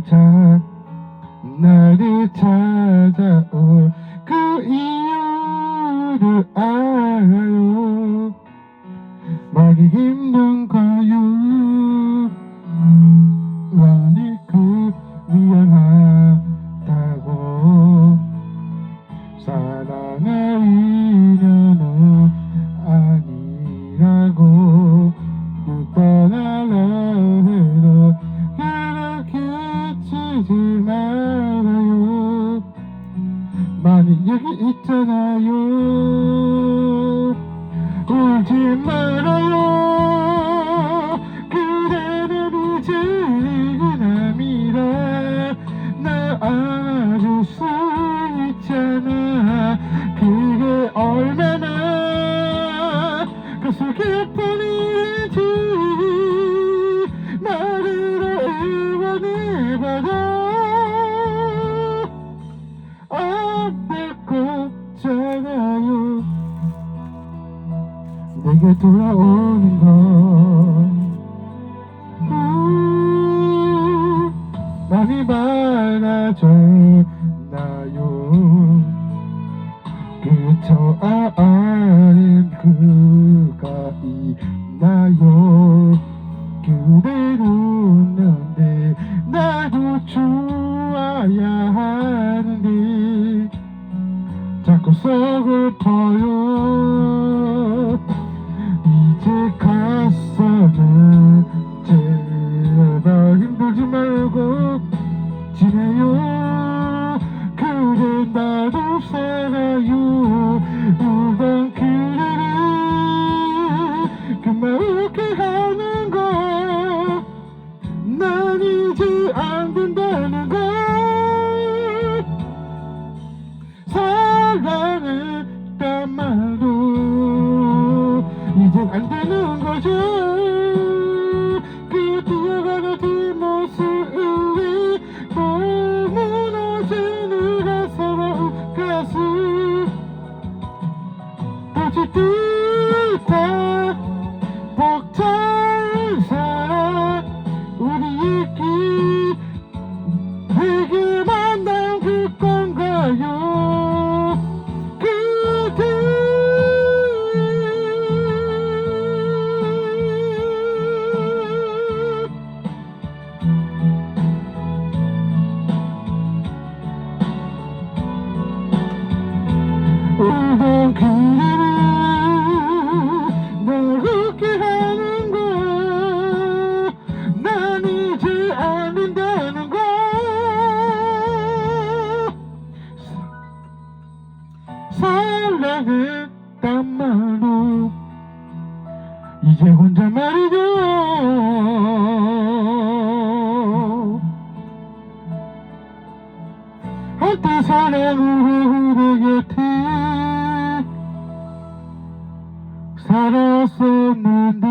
항상 나를 찾아올 그 이유를 알아요. 말이 힘든 거요 많이 그 미안 울지 말아요. 그대는 이제 그남이라. 나 안아줄 수 있잖아. 그게 얼마나 가슴 깊은 일인지. 나를 응원해봐라. 돌아오는 것 음, 많이 밝아졌나요. 그저 아닌 그가 있나요? 그대로 웃는데 나도 좋아야 하는데 자꾸 서글퍼요 가서는 제발 힘들지 말고 지내요. 그래 나도 살아요. 울던 그대를 그만 웃게 하는 거난 이제 안 된다 벅찬 사랑 우리의 길 내게 만난 그 건가요? 그대 울던 그대 이제 혼자 말이죠. 어디서 내 우리 곁에 살았었는데